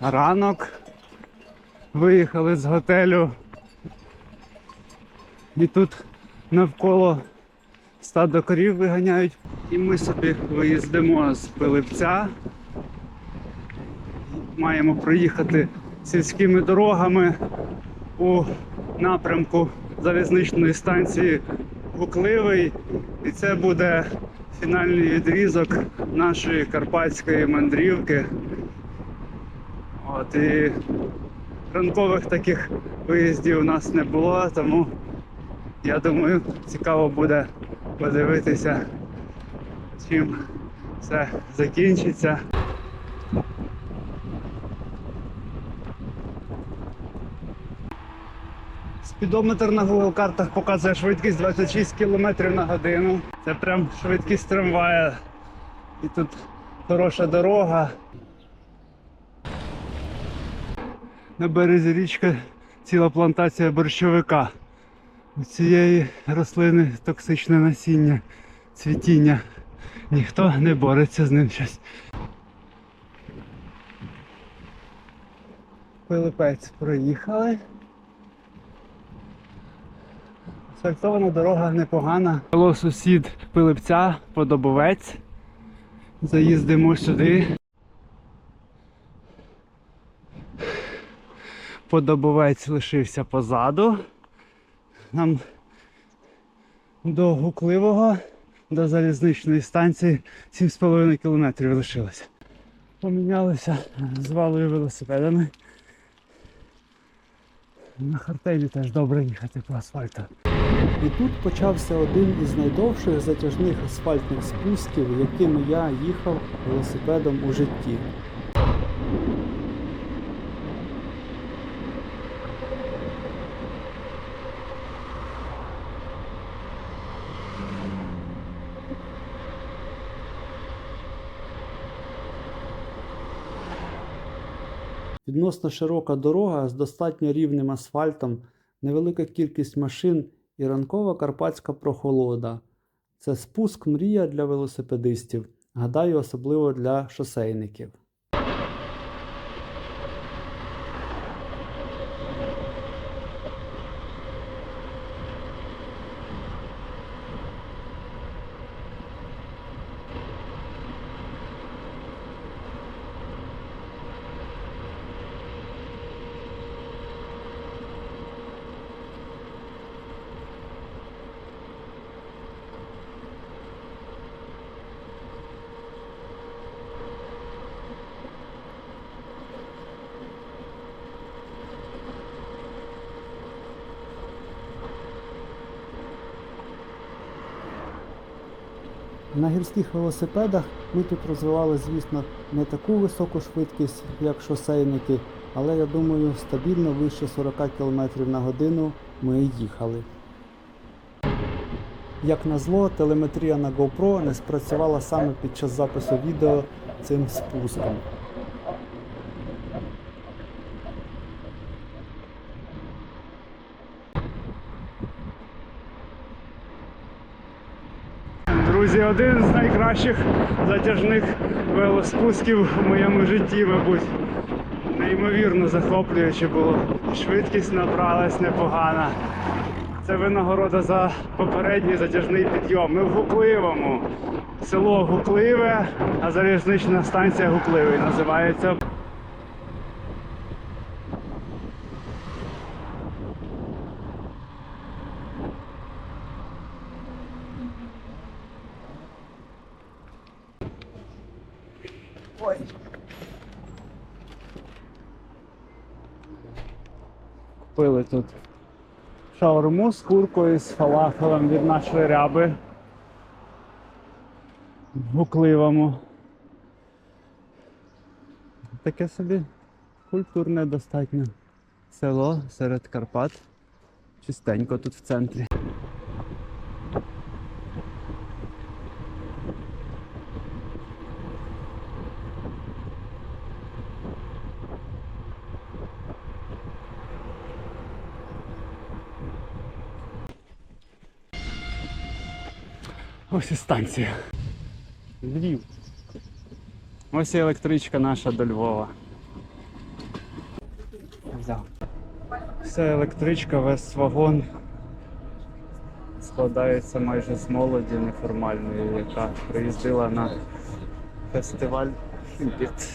ранок. Виїхали з готелю. І тут навколо стадо корів виганяють. І ми собі виїздимо з Пилипця. Маємо проїхати сільськими дорогами у напрямку залізничної станції Гукливий. І це буде фінальний відрізок нашої карпатської мандрівки. От і ранкових таких виїздів у нас не було, тому я думаю, цікаво буде подивитися, чим все закінчиться. Спідометр на Google картах показує швидкість 26 км на годину. Це прям швидкість трамвая. І тут хороша дорога. На березі річки ціла плантація борщовика. У цієї рослини токсичне насіння, цвітіння. Ніхто не бореться з ним щось. Пилипець проїхали. Асфальтована дорога непогана. Село сусід Пилипця, Подобовець. Заїздимо сюди. Подобовець лишився позаду. Нам до Гукливого, до залізничної станції 7,5 кілометрів лишилося. Помінялися з валою велосипедами. На хартелі теж добре їхати по асфальту. І тут почався один із найдовших затяжних асфальтних спусків, якими я їхав велосипедом у житті. Відносно широка дорога з достатньо рівним асфальтом, невелика кількість машин і ранкова карпатська прохолода. Це спуск мрія для велосипедистів, гадаю, особливо для шосейників. На гірських велосипедах ми тут розвивали, звісно, не таку високу швидкість, як шосейники, але я думаю, стабільно вище 40 км на годину ми їхали. Як назло, телеметрія на GoPro не спрацювала саме під час запису відео цим спуском. Друзі, один з найкращих затяжних велоспусків в моєму житті, мабуть. Неймовірно захоплююче було. Швидкість набралась непогана. Це винагорода за попередній затяжний підйом. Ми в Гукливому. Село Гукливе, а залізнична станція Гукливий називається. Купили тут шаурму з куркою, з фалафелем від нашої ряби. Гукливому. Таке собі культурне достатньо. Село серед Карпат. Чистенько тут в центрі. Ось і станція. Львів. Ось і електричка наша до Львова. взяв. Вся електричка, весь вагон складається майже з молоді неформальної, яка приїздила на фестиваль під